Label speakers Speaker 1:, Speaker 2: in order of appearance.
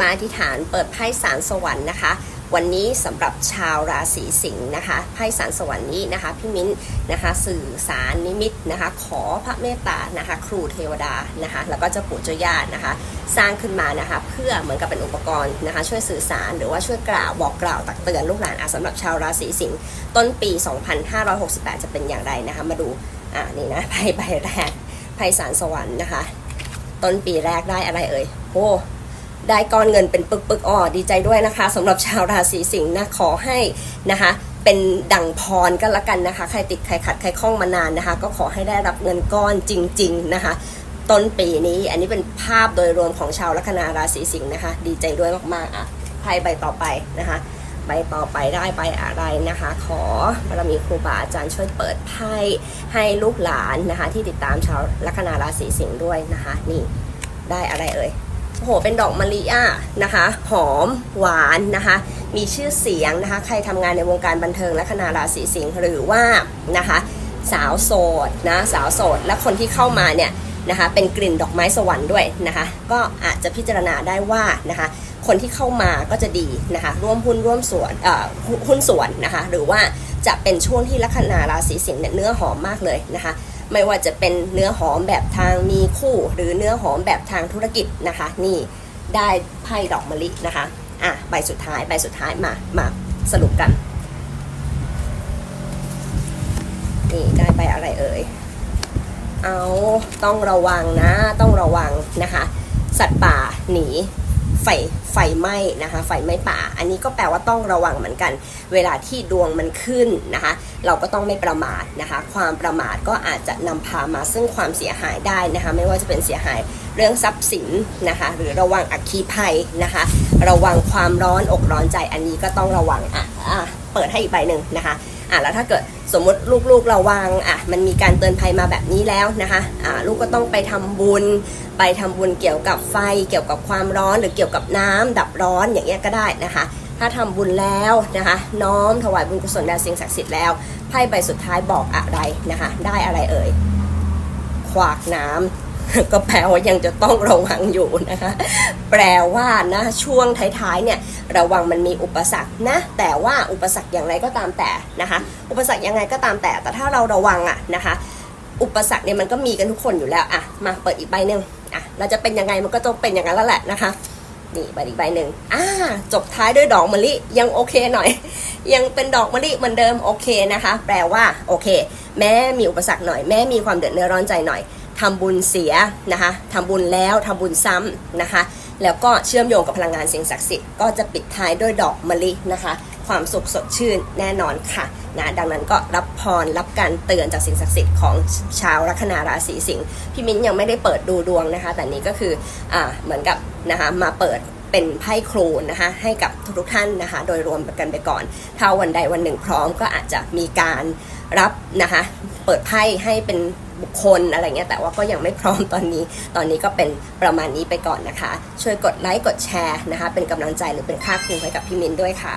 Speaker 1: มาอธิษฐานเปิดไพ่สารสวรรค์นะคะ วันนี้สำหรับชาวราศีสิงห์นะคะไพ่สารสวรรค์นี้นะคะพี่มิ้นนะคะสื่อสารนิมิตนะคะ ขอพระเมตตานะคะ ครูเทวดานะคะ แล้วก็เจ้าปู่เจ้าย่านะคะ สร้างขึ้นมานะคะ เพื่อเหมือนกับเป็นอุปกรณ์นะคะ ช่วยสื่อสารหรือว่าช่วยกล่าวบอกกล่าวตักเตือนลูกหลานอะสำหรับชาวราศีสิงห์ต้นปี 2568 จะเป็นอย่างไรนะคะ มาดูอ่านี่นะไพ่ใบแรกไพ่สารสวรรค์นะคะ ต้นปีแรกได้อะไรเอ่ยโอ้ ได้ก้อนเงินเป็นปึกปึกๆอ๋อดีใจด้วยนะคะสำหรับชาวราศีสิงห์นะขอให้นะคะเป็นดั่งพรก็แล้วกันนะคะ ใครติดใครขัดใครคล้องมานานนะคะ ก็ขอให้ได้รับเงินก้อนจริง ๆนะคะ ต้นปีนี้อันนี้เป็นภาพโดยรวมของชาวลัคนาราศีสิงห์นะคะ ดีใจด้วยมากๆอะไพ่ใบต่อไปนะคะใบต่อไปได้ใบอะไรนะคะ ขอบารมีครูบาอาจารย์ช่วยเปิดไพ่ให้ลูกหลานนะคะ ที่ติดตามชาวลัคนาราศีสิงห์ด้วยนะคะ นี่ได้อะไรเอ่ย โอ้โห เป็นดอกมะลิอะนะคะ หอมหวานนะคะ มีชื่อเสียงนะคะ ใครทำงานในวงการบันเทิงแลัคนาราศีสิงห์หรือว่านะคะ สาวโสดนะสาวโสด และคนที่เข้ามาเนี่ยนะคะเป็นกลิ่นดอกไม้สวรรค์ด้วยนะคะ ก็อาจจะพิจารณาได้ว่านะคะ คนที่เข้ามาก็จะดีนะคะ ร่วมหุ้นร่วมส่วนเอ่อหุ้นหุ้นส่วนนะคะ หรือว่าจะเป็นช่วงที่ลัคนาราศีสิงห์เนี่ยเนื้อหอมมากเลยนะคะ ไม่ว่าจะเป็นเนื้อหอมแบบทางมีคู่ หรือเนื้อหอมแบบทางธุรกิจนะคะ นี่ได้ไพ่ดอกมะลินะคะอะใบสุดท้ายใบสุดท้ายมามาสรุปกันนี่ได้ไปอะไรเอ่ยเอาต้องระวังนะต้องระวังนะคะ สัตว์ป่าหนี ไฟไฟไหม้นะคะไฟไหม้ป่า อันนี้ก็แปลว่าต้องระวังเหมือนกัน เวลาที่ดวงมันขึ้นนะคะ เราก็ต้องไม่ประมาทนะคะ ความประมาทก็อาจจะนำพามาซึ่งความเสียหายได้นะคะ ไม่ว่าจะเป็นเสียหายเรื่องทรัพย์สินนะคะ หรือระวังอัคคีภัยนะคะ ระวังความร้อนอกร้อนใจอันนี้ก็ต้องระวังอะอะเปิดให้อีกใบหนึ่งนะคะ อะแล้วถ้าเกิดสมมติลูกๆระวังอะมันมีการเตือนภัยมาแบบนี้แล้วนะคะอะลูกก็ต้องไปทำบุญ ไปทำบุญเกี่ยวกับไฟ เกี่ยวกับความร้อนหรือเกี่ยวกับน้ำดับร้อนอย่างเงี้ยก็ได้นะคะ ถ้าทำบุญแล้วนะคะ น้อมถวายบุญกุศลแด่สิ่งศักดิ์สิทธิ์แล้วไพ่ใบสุดท้ายบอกอะไรนะคะ ได้อะไรเอ่ยขวากน้ำ ก็แปลว่ายังจะต้องระวังอยู่นะคะ แปลว่านะช่วงท้ายๆเนี่ยระวังมันมีอุปสรรคนะ แต่ว่าอุปสรรคอย่างไรก็ตามแต่นะคะ อุปสรรคยังไงก็ตามแต่ แต่ถ้าเราระวังอะนะคะ อุปสรรคเนี่ยมันก็มีกันทุกคนอยู่แล้วอะมาเปิดอีกใบหนึ่งอะเราจะเป็นยังไงมันก็ต้องเป็นอย่างนั้นแล้วแหละนะคะนี่ใบอีกใบหนึ่งอ่าจบท้ายด้วยดอกมะลิยังโอเคหน่อย ยังเป็นดอกมะลิเหมือนเดิมโอเคนะคะ แปลว่าโอเค แม้มีอุปสรรคหน่อย แม้มีความเดือดเนื้อร้อนใจหน่อย ทำบุญเสียนะคะทำบุญแล้วทำบุญซ้ำนะคะ แล้วก็เชื่อมโยงกับพลังงานสิ่งศักดิ์สิทธิ์ก็จะปิดท้ายด้วยดอกมะลินะคะ ความสุขสดชื่นแน่นอนค่ะนะดังนั้นก็รับพรรับการเตือนจากสิ่งศักดิ์สิทธิ์ของชาวลัคนาราศีสิงห์พี่มิ้นยังไม่ได้เปิดดูดวงนะคะ แต่นี้ก็คืออ่าเหมือนกับนะคะมาเปิดเป็นไพ่ครูนะคะให้กับทุกๆท่านนะคะ โดยรวมกันไปก่อน ถ้าวันใดวันหนึ่งพร้อมก็อาจจะมีการรับนะคะ เปิดไพ่ให้เป็น บุคคลอะไรเงี้ยแต่ว่าก็ยังไม่พร้อมตอนนี้ ตอนนี้ก็เป็นประมาณนี้ไปก่อนนะคะ ช่วยกดไลค์กดแชร์นะคะ เป็นกำลังใจหรือเป็นค่าครูให้กับพี่มินด้วยค่ะ